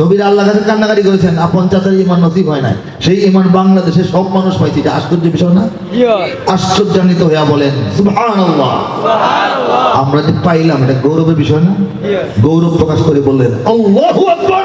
নবীর আল্লাহ কাছে কান্নাকারি করেছেন আপন চাচার ইমান নসিব হয় নাই। সেই ইমান বাংলাদেশে সব মানুষ পাইছে এটা আশ্চর্য বিষয় না? আশ্চর্যান্বিত হইয়া বলেন আমরা যে পাইলাম এটা গৌরবের বিষয় না? গৌরব প্রকাশ করে বললেন আল্লাহু আকবার।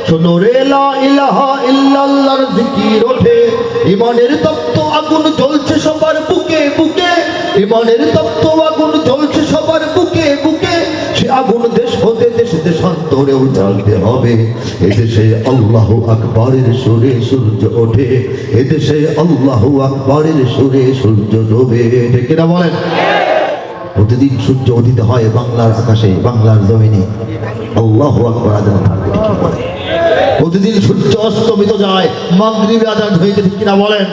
শোনো রে লা ইলাহা ইল্লাল্লাহর জিকির ওঠে। ইমানের তপ্ত আগুন জ্বলছে সবার বুকে বুকে। ইমানের তপ্ত আগুন জ্বলছে সবার বুকে বুকে। সে আগুন দেশ হতে দেশ দেশান্তরেও জ্বালতে হবে। এদেশে আল্লাহ আকবরের সুরে সূর্য ওঠে। এদেশে আল্লাহ আকবরের সুরে সূর্য ডোবে। কিনা বলেন? প্রতিদিন সূর্য উদিত হয় বাংলার আকাশে, বাংলার জমিনে। আল্লাহ আকবর আজান থাকবে প্রতিদিন সূর্য অস্তমিত যায়, মাগরিবে আজান ঠিক কিনা বলেন?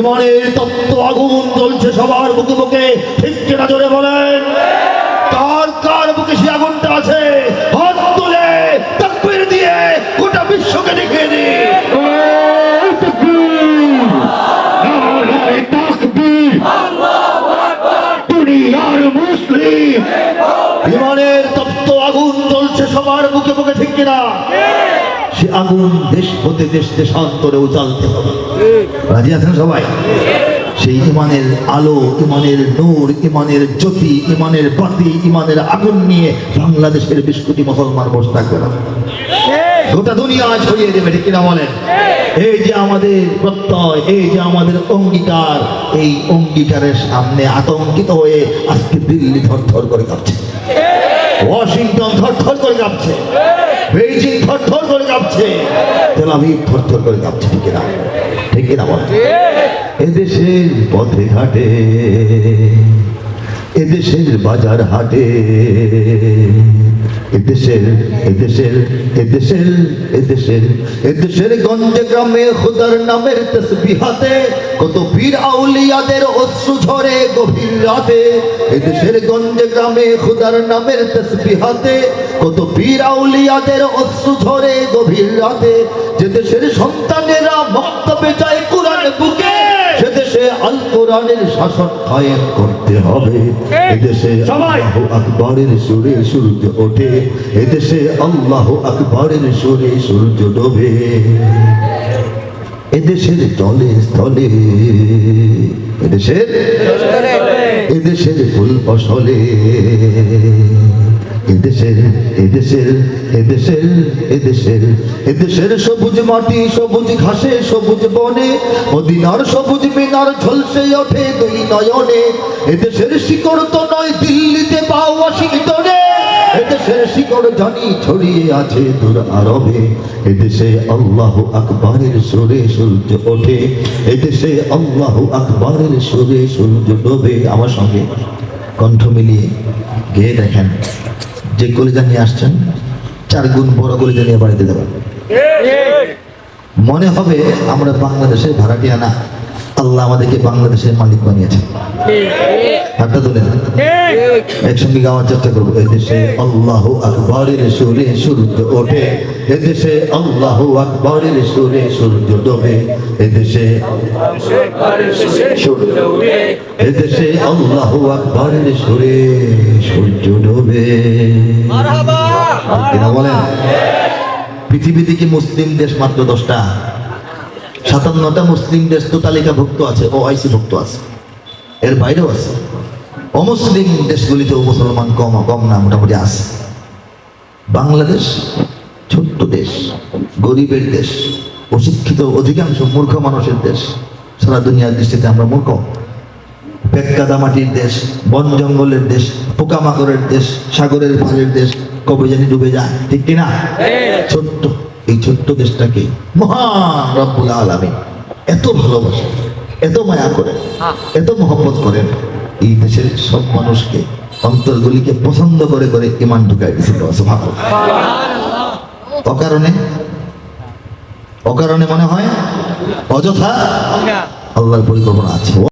ইমানের তত্ত্ব আগুন জ্বলছে সবার বুকে বুকে, ঠিক কিনা জোরে বলেন? কার কার বুকে সে আগুনটা আছে? হাত তুলে দিয়ে গোটা বিশ্বকে দেখিয়ে তপ্ত আগুন জ্বলছে সবার বুকে বুকে, ঠিক কিনা? সে আগুন দেশ হতে দেশ দেশান্তরেও জ্বালতে হবে। রাজি আছেন সবাই? সেই ইমানের আলো, ইমানের নূর, ইমানের জ্যোতি, ইমানের বাতি, ইমানের আগুন নিয়ে বাংলাদেশের বিশ কোটি মুসলমান বসে থাকবে না। গোটা দুনিয়া ছড়িয়ে দেবে, ঠিক কিনা বলেন? এই যে আমাদের প্রত্যয়, এই যে আমাদের অঙ্গীকার, এই অঙ্গীকারের সামনে আতঙ্কিত হয়ে আজকে দিল্লি থরথর করে কাঁপছে। ওয়াশিংটন থরথর করে কাঁপছে। বেইজিং কাঁপছে তেল আমি থরথর করে কাঁপছে ঠিক কিনা? ঠিক কিনা বল? এদেশের পথে ঘাটে, এদেশের বাজার হাটে এদেশের এদেশের গঞ্জে গ্রামে খুদার নামের তসবিহাতে কত পীর আউলিয়াদের অশ্রু ঝরে গভীর রাতে। গঞ্জে গ্রামে নামের তসবিহাতে কত পীর আউলিয়াদের অশ্রু ঝরে গভীর রাতে। যে দেশের সন্তানেরা মক্তবে যায় কোরআনের শাসন কায়েম করতে হবে। এদেশে! আল্লাহু আকবরের সুরে সূর্য ওঠে। এদেশে আল্লাহ আকবরের সুরে সূর্য ডোবে। এদেশের জলে স্থলে। এদেশের এদেশের ফুল ফসলে। এদেশের এদেশের এদেশের এদেশের সবুজ মাটি, সবুজ ঘাসে, সবুজ বনে, মদিনার সবুজ মিনার ঝলসে ওঠে দুই নয়নে। এদেশের শিকড় তো নয় দিল্লিতে বা ওয়াশিংটনে। এদেশের শিকড় জানি ছড়িয়ে আছে দূর আরবে। এদেশে আল্লাহ আকবরের সুরে সূর্য ওঠে। এদেশে আল্লাহ আকবরের সুরে সূর্য ডোবে। আমার সঙ্গে কণ্ঠ মিলিয়ে গেয়ে দেখেন। যে কলিজা নিয়ে আসছেন চার গুণ বড় কলিজা নিয়ে বাড়িতে দেবেন মনে হবে আমরা বাংলাদেশের ভাড়াটিয়া না। আল্লাহ আমাদেরকে বাংলাদেশের মালিক বানিয়েছে হাতটা তুলে। একসঙ্গে গাওয়ার চেষ্টা করব। এদেশে আল্লাহ আকবরের সুরে সূর্য ওঠে। এদেশে আল্লাহ আকবরের সুরে সূর্য ডোবে। এদেশে এদেশে আল্লাহ আকবরের সুরে সূর্য ডোবে। বলেন? পৃথিবীতে কি মুসলিম দেশ মাত্র দশটা। সাতান্নটা মুসলিম দেশ তো তালিকাভুক্ত আছে ও আইসি ভুক্ত আছে। এর বাইরেও আছে। অমুসলিম দেশগুলিতেও মুসলমান কম কম না মোটামুটি আছে। বাংলাদেশ ছোট্ট দেশ গরিবের দেশ অশিক্ষিত অধিকাংশ মূর্খ মানুষের দেশ। সারা দুনিয়ার দৃষ্টিতে আমরা মূর্খ। পেক্কাদা মাটির দেশ বন জঙ্গলের দেশ পোকামাকড়ের দেশ সাগরের পাড়ের দেশ কবে জানি ডুবে যায় ঠিক কিনা? ছোট্ট। এই ছোট্ট দেশটাকে মহান রব্বুল আলমী এত ভালোবাসে এত মায়া করে এত মহব্বত করেন এই দেশের সব মানুষকে অন্তরগুলিকে পছন্দ করে করে ইমান ঢুকাই দিয়েছিল অকারণে অকারণে মনে হয় অযথা। আল্লাহর পরিকল্পনা আছে।